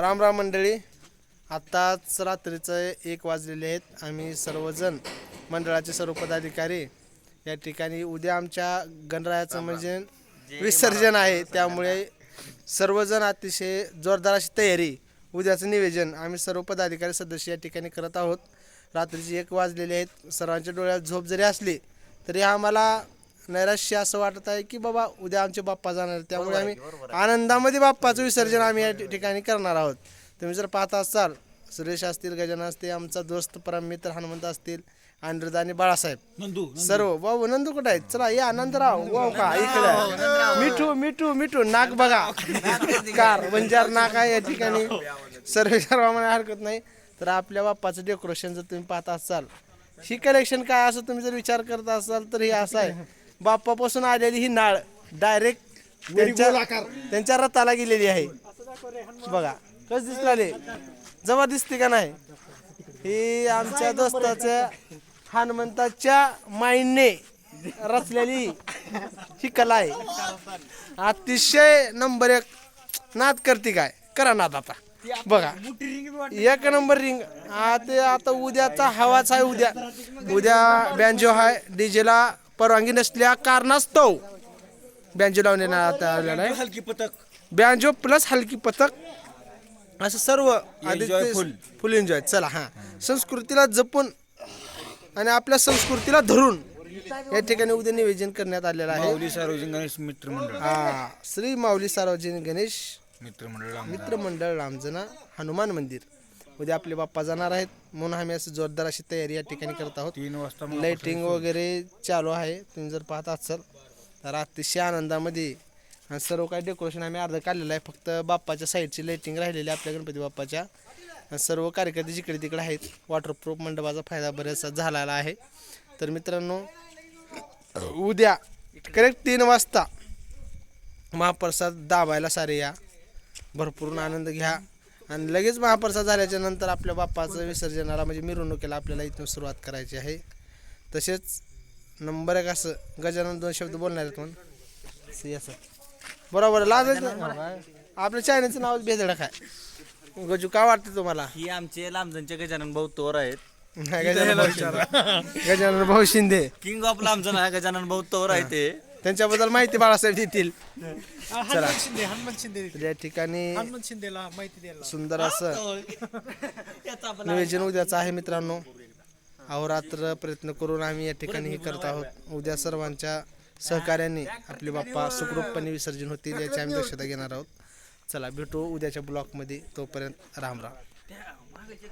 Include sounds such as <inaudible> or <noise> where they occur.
राम राम मंडळी आत्ताच रात्रीचं एक वाजलेले आहेत. आम्ही सर्वजण मंडळाचे सर्व पदाधिकारी या ठिकाणी उद्या आमच्या गणरायाचं म्हणजे विसर्जन आहे. त्यामुळे सर्वजण अतिशय जोरदार अशी तयारी उद्याचं नियोजन आम्ही सर्व पदाधिकारी सदस्य या ठिकाणी करत आहोत. रात्रीचे एक वाजलेले आहेत. सर्वांच्या डोळ्यात झोप जरी असली तरी आम्हाला नैराश्य असं वाटत आहे की बाबा उद्या आमचे बाप्पा जाणार आहेत. त्यामुळे आम्ही आनंदामध्ये बाप्पाचं विसर्जन आम्ही या ठिकाणी करणार आहोत. तुम्ही जर पाहत असाल सुरेश असतील गजानन असतील आमचा दोस्त परम मित्र हनुमंत असतील अनिरुद्ध आणि बाळासाहेब. नंदू सर्व वाव नंदू कुठं आहेत? चला या आनंदराव वाव का इकडे. मिठू मिठू मिठू नाक बघा. कार बंजार नाक आहे या ठिकाणी. सर्व सर्व म्हणा हरकत नाही. तर आपल्या बाप्पाचं डेकोरेशन जर तुम्ही पाहत असाल ही कलेक्शन काय असं तुम्ही जर विचार करत असाल तर हे असं आहे. बाप्पापासून आलेली ही नाळ डायरेक्ट त्यांच्या त्यांच्या रथाला गेलेली आहे. बघा कस दिसले जवळ दिसते का नाही? ही आमच्या दोस्ताच्या हनुमंताच्या माइंडने रचलेली ही कला आहे. अतिशय नंबर एक नाद करते काय? करा नाद आता बघा एक नंबर रिंग. ते आता उद्याचा हवाच आहे उद्या. उद्या बँजो आहे डीजेला परवानगी नसल्या कारणास्तव बँजो आता आलेला आहे. हलकी पथक. बँजो प्लस हलकी पथक. असं सर्व full. फुल एन्जॉय चला हा. संस्कृतीला जपून आणि आपल्या संस्कृतीला धरून या ठिकाणी उद्या नियोजन करण्यात आलेलं आहे. माऊली सार्वजनिक गणेश मित्र मंडळ. हा. श्री माऊली सार्वजनिक गणेश मित्र मंडळ मित्रमंडळ रामजना हनुमान मंदिर. उद्या आपले बाप्पा जाणार आहेत. म्हणून आम्ही असं जोरदार अशी तयारी या ठिकाणी करत आहोत. तीन वाजता मग लाइटिंग वगैरे चालू आहे. तुम्ही जर पाहत असाल तर अतिशय आनंदामध्ये आणि सर्व काही डेकोरेशन आम्ही अर्ध काढलेलं आहे. फक्त बाप्पाच्या साईडची लाइटिंग राहिलेली आहे आपल्या गणपती बाप्पाच्या. आणि सर्व कार्यकर्ते जिकडे तिकडे आहेत. वॉटरप्रूफ मंडपाचा फायदा बराचसा झालेला आहे. तर मित्रांनो उद्या करेक्ट तीन वाजता महाप्रसाद दाबायला सारे या. भरपूर आनंद घ्या. आणि लगेच महाप्रसाद झाल्याच्यानंतर आपल्या बाप्पाचं विसर्जनाला म्हणजे मिरवणुकीला आपल्याला इथून सुरुवात करायची आहे. तसेच नंबर एक असं गजानन दोन शब्द बोलणार आहेत म्हणून. असं. बरोबर लाजायचं. आपल्या चायनीचं नाव भेदडा काय? गजू काय वाटतं तुम्हाला? ही आमचे लांबजनचे गजानन भाऊ तोर आहेत. गजानन भाऊ शिंदे. किंग ऑफ लांबजन आहे गजानन भाऊ तोर आहे ते. त्यांच्याबद्दल माहिती बाळासाहेब देतील. हनुमान शिंदे हनुमान शिंदे तर या ठिकाणी हनुमान शिंदेला माहिती द्यायला. सुंदर असं <laughs> नियोजन उद्याचं आहे मित्रांनो. अहोरात्र प्रयत्न करून आम्ही या ठिकाणी हे करत आहोत. उद्या सर्वांच्या सहकार्याने आपले बाप्पा सुखरूपपणे विसर्जन होतील याची आम्ही दक्षता घेणार आहोत. चला भेटू उद्याच्या ब्लॉकमध्ये तोपर्यंत राम राम.